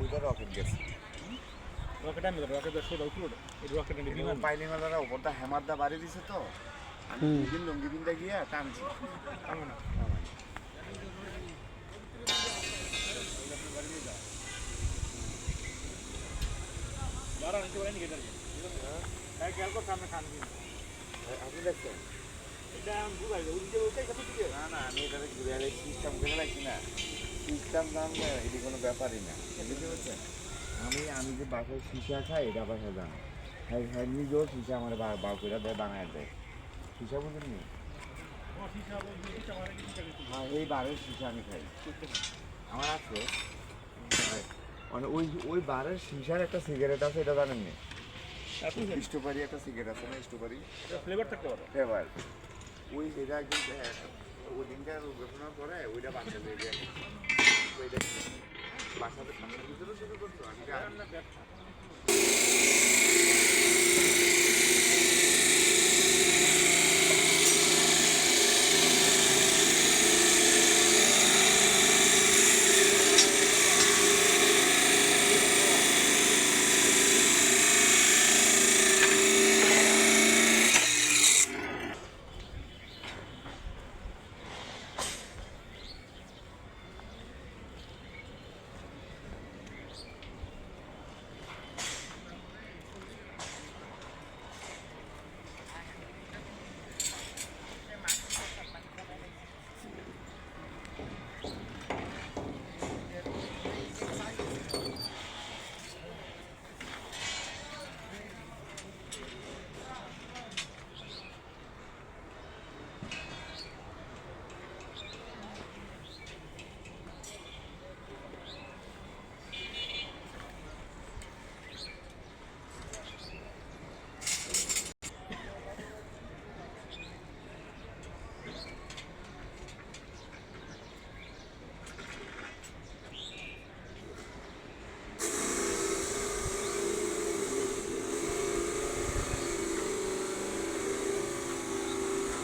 ওইটা রকেট গেছে রকেট আমি রকেট সোজা উপরে এই রকেট বিমান পাইলি মেলারা উপরটা হেমার দা বাড়ি দিছে তো আমি দুদিন লঙ্গি বিনটা গিয়ে টানছি না আপনি দেখছেন? এটা আমি বুঝাই উল্টে খাতে দিকে না না আমি এটাতে ঘুরে সিস্টেম করে রাখি না। সিস্টেম দাম এটি কোনো ব্যাপারই না। বুঝতে পারছেন? আমি আমি যে বাসায় সিসা খাই এটা বাসা জানো। হ্যাঁ হ্যাঁ নিজেও সিসা আমার বা করে দেয় বানায় দেয়। সিসা বুঝেন নি? হ্যাঁ এই বারের সিসা আমি খাই। আমার আছে। মানে ওই ওই বারের সিসার একটা সিগারেট আছে এটা জানেন নি? স্ট্রবেরি একটা সিগারেট আছে না স্ট্রবেরি? ফ্লেভার থাকতে পারে। এবার ওই যেটা একদিন ওই দিনটা ঘটনার পরে ওইটা বাচ্চা দিয়ে ওইটা বাসাতে ভিতরে শুরু করতো আমি